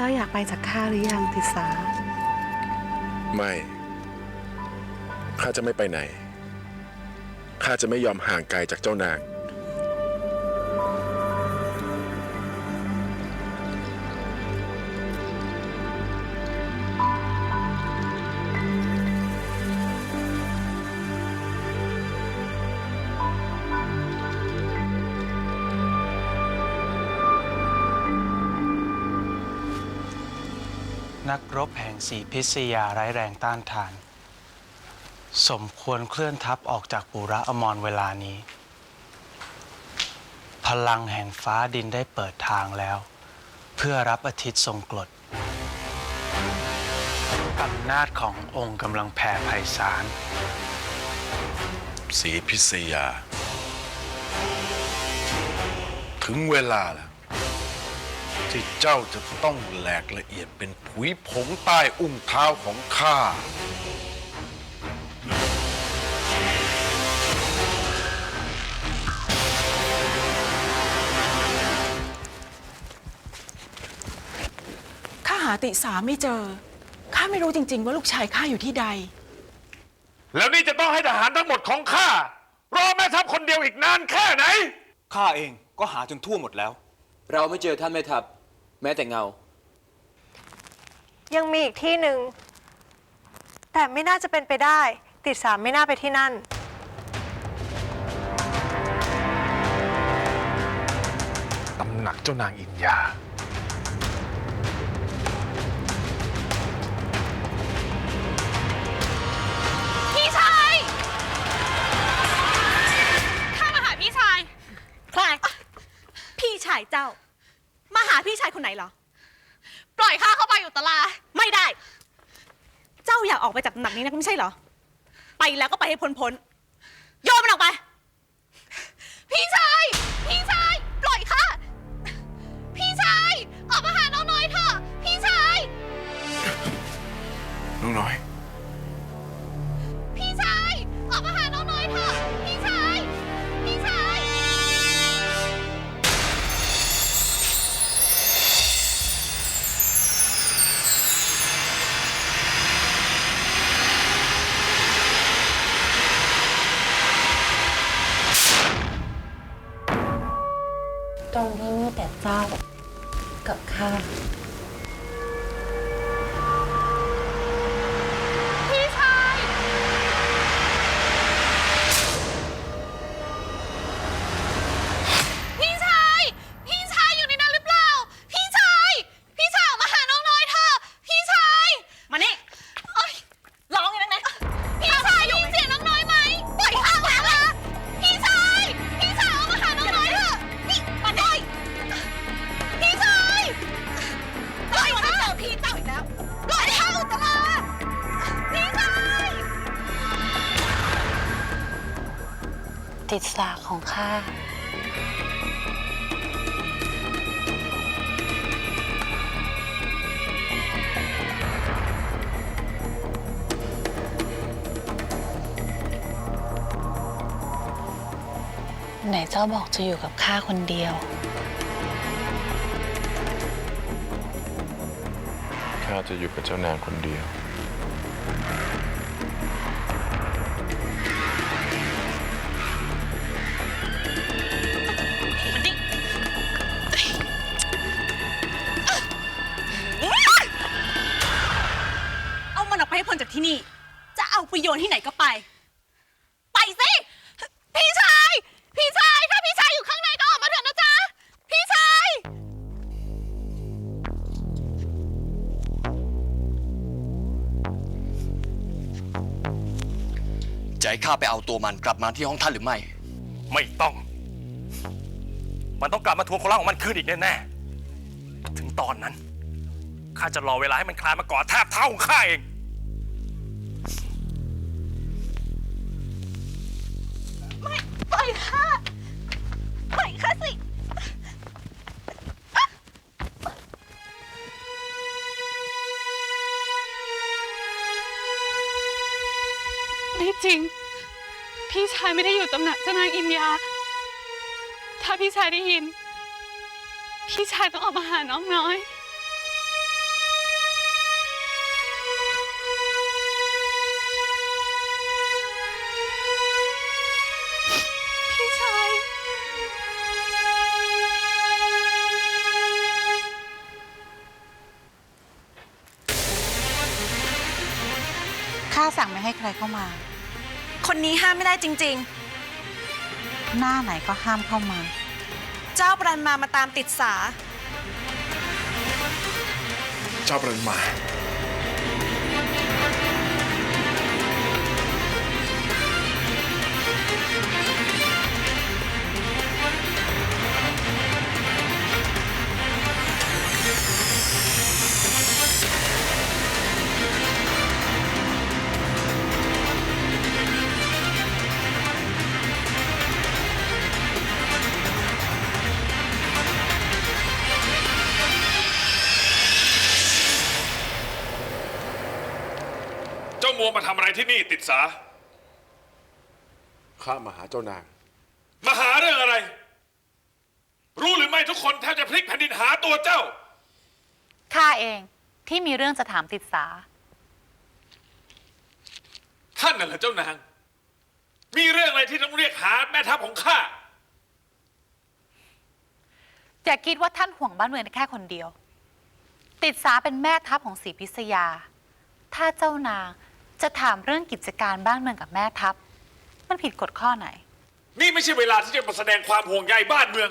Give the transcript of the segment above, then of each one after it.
เจ้าอยากไปจากข้าหรือยังติสา ไม่ ข้าจะไม่ไปไหน ข้าจะไม่ยอมห่างไกลจากเจ้านาง นักรบแห่งสีพิษยาไร้แรงต้านทาน สมควรเคลื่อนทัพออกจากปุระอมรเวลานี้ พลังแห่งฟ้าดินได้เปิดทางแล้ว เพื่อรับอาทิตย์ทรงกรดอำนาจขององค์กำลังแผ่ไพศาลสีพิษยา ถึงเวลาแล้ว ที่เจ้าจะต้องแหลกละเอียดเป็นผุยผงใต้อุ้งเท้าของข้า ข้าหาติสาไม่เจอ ข้าไม่รู้จริง ๆ ว่าลูกชายข้าอยู่ที่ใด แล้วนี่จะต้องให้ทหารทั้งหมดของข้ารอแม่ทัพคนเดียวอีกนานแค่ไหน ข้าเองก็หาจนทั่วหมดแล้ว เราไม่เจอท่านแม่ทัพ แม้แต่เงา ยังมีอีกที่หนึ่ง แต่ไม่น่าจะเป็นไปได้ ติดสามไม่น่าไปที่นั่น ตำหนักเจ้านางอินยา นี้นะไม่ใช่เหรอ ไปแล้วก็ไปให้พ้นพ้นๆโยนมันออกไป ตรงนี้มีแต่เจ้ากับข้าาของข้าไหนเจ้าบอกจะอยู่กับข้าคนเดียว ข้าจะอยู่กับเจ้านางคนเดียว จะให้ข้าไปเอาตัวมันกลับมาที่ห้องท่านหรือไม่ ไม่ต้อง มันต้องกลับมาทวงคนรักของมันคืนอีกแน่ๆ ถึงตอนนั้น ข้าจะรอเวลาให้มันคลานมาก่อแทบเท้าของข้าเอง พี่ชายไม่ได้อยู่ตำหนักเจ้านางอินยา ถ้าพี่ชายได้ยิน พี่ชายต้องออกมาหาน้องน้อย พี่ชาย ข้าสั่งไม่ให้ใครเข้ามา คนนี้ห้ามไม่ได้จริง หน้าไหนก็ห้ามเข้ามา ๆ เจ้าปรันมามาตามติดสา เจ้าประมา เมัวมาทำอะไรที่นี่ติดสา ข้ามาหาเจ้านาง มาหาเรื่องอะไร รู้หรือไม่ทุกคนแทบจะพลิกแผ่นดินหาตัวเจ้า ข้าเองที่มีเรื่องจะถามติดสา ท่านน่ะเหรอเจ้านาง มีเรื่องอะไรที่ต้องเรียกหาแม่ทัพของข้า อย่าคิดว่าท่านห่วงบ้านเมืองแค่คนเดียว ติดสาเป็นแม่ทัพของศรีพิษยา ถ้าเจ้านาง จะถามเรื่องกิจการบ้านเมืองกับแม่ทัพ มันผิดกฎข้อไหน นี่ไม่ใช่เวลาที่จะมาแสดงความห่วงใยบ้านเมือง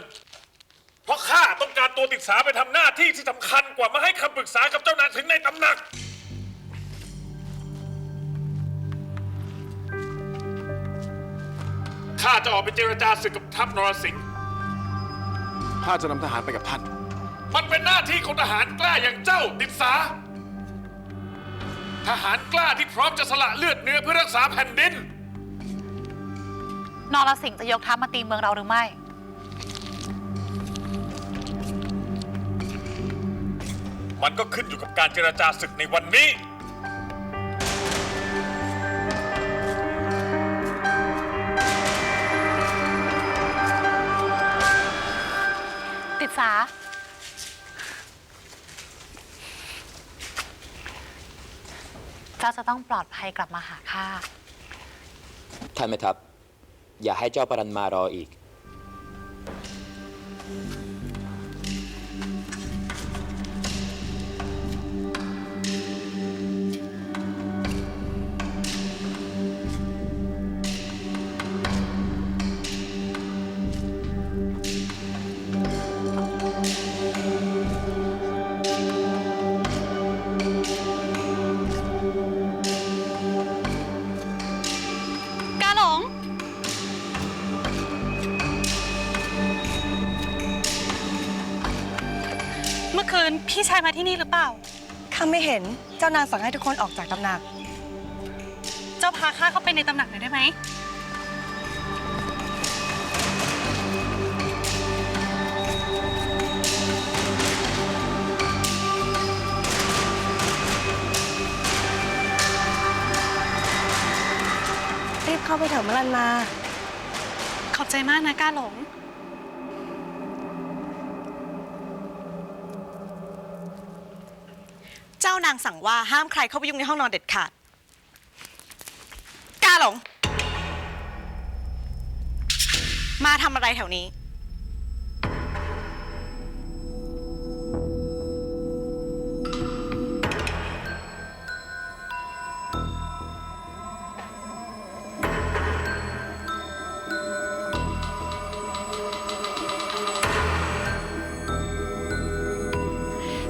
เพราะข้าต้องการตัวติดสาไปทำหน้าที่ที่สำคัญกว่ามาให้คำปรึกษากับเจ้านางถึงในตำหนัก ข้าจะออกไปเจรจาศึกกับทัพนรสิงห์ ข้าจะนำทหารไปกับท่าน มันเป็นหน้าที่ของทหารกล้าอย่างเจ้าติดสา ทหารกล้าที่พร้อมจะสละเลือดเนื้อเพื่อรักษาแผ่นดิน นรสิงห์จะยกทัพมาตีเมืองเราหรือไม่ มันก็ขึ้นอยู่กับการเจรจาศึกในวันนี้ จ้าจะต้องปลอดภัยกลับมาหาข้า ท่านแม่ทัพอย่าให้เจ้าปรันมารออีกก นพี่ชายมาที่นี่หรือเปล่า ข้าไม่เห็น เจ้านางสั่งให้ทุกคนออกจากตำหนัก เจ้าพาข้าเข้าไปในตำหนักหน่อยได้ไหม รีบเข้าไปเถอะมรันมา ขอบใจมากนะกาหลงานางสั่งว่าห้ามใครเข้าไปยุ่งในห้องนอนเด็ดขาดกาหลง มาทำอะไรแถวนี้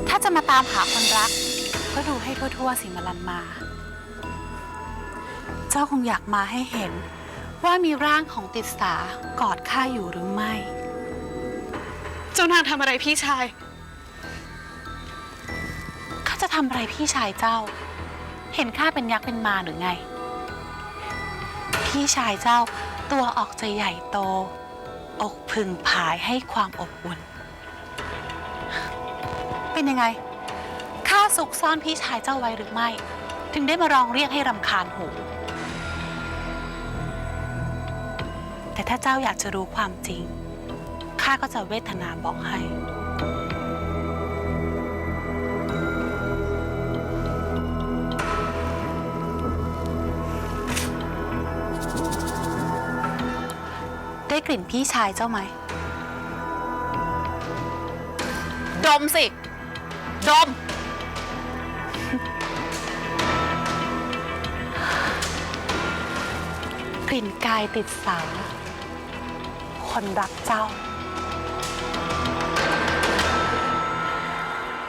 ถ้าจะมาตามหาคนรัก ก็ดูให้ทั่วๆสิมาลันมา เจ้าคงอยากมาให้เห็น ว่ามีร่างของติดสากอดข้าอยู่หรือไม่ เจ้านางทำอะไรพี่ชาย ข้าจะทำอะไรพี่ชายเจ้า เห็นข้าเป็นยักษ์เป็นมารหรือไง พี่ชายเจ้าตัวออกจะใหญ่โต อกพึงผายให้ความอบอุ่น เป็นยังไงข้า ซุกซ่อนพี่ชายเจ้าไว้หรือไม่ ถึงได้มาร้องเรียกให้รำคาญหู แต่ถ้าเจ้าอยากจะรู้ความจริง ข้าก็จะเวทนาบอกให้ได้กลิ่นพี่ชายเจ้าไหม ดมสิ ดม กลิ่นกายติดสา คนรักเจ้า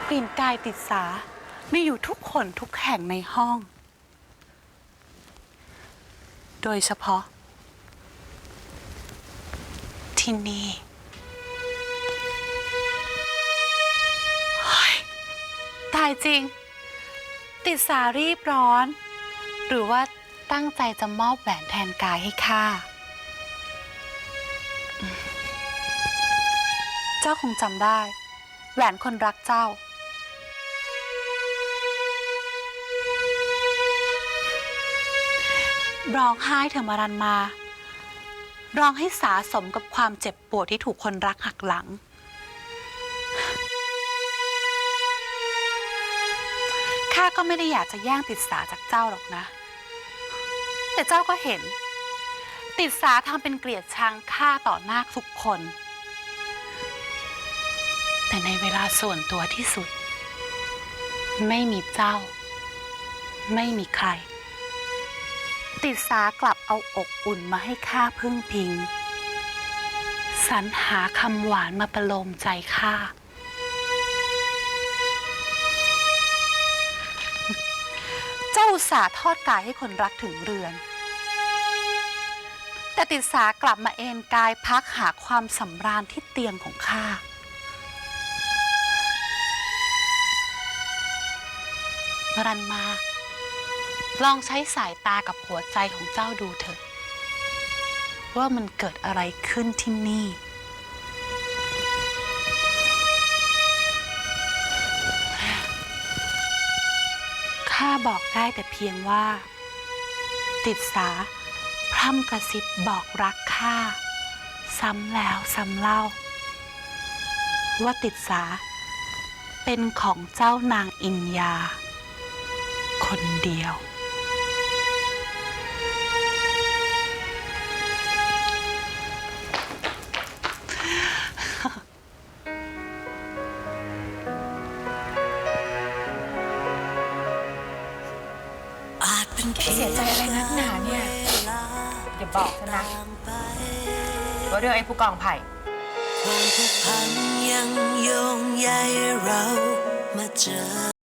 กลิ่นกายติดสามีอยู่ทุกคนทุกแห่งในห้อง โดยเฉพาะ ที่นี่ตายจริง ติดสารีบร้อน หรือว่า ตั้งใจจะมอบแหวนแทนกายให้ข้า เจ้าคงจำได้ แหวนคนรักเจ้า ร้องไห้เถอะมารันมา ร้องให้สาสมกับความเจ็บปวดที่ถูกคนรักหักหลัง ข้าก็ไม่ได้อยากจะแย่งติดสาจากเจ้าหรอกนะ แต่เจ้าก็เห็น ติดสาทำเป็นเกลียดชังข้าต่อหน้าทุกคน แต่ในเวลาส่วนตัวที่สุด ไม่มีเจ้า ไม่มีใคร ติดสากลับเอาอกอุ่นมาให้ข้าพึ่งพิงสรรหาคำหวานมาประโลมใจข้าเจ้าอุตส่าห์ทอดกายให้คนรักถึงเรือน แต่ติดสากลับมาเอนกายพักหาความสำราญที่เตียงของข้ารันมา ลองใช้สายตากับหัวใจของเจ้าดูเถอะ ว่ามันเกิดอะไรขึ้นที่นี่ ข้าบอกได้แต่เพียงว่า ติดสา พร่ำกระซิบบอกรักข้าซ้ำแล้วซ้ำเล่า ว่าติดสา เป็นของเจ้านางอินยา คนเดียว เรื่องไอ้ผู้กองไผ่ความผูกพันยังโยงใยเรามาเจอ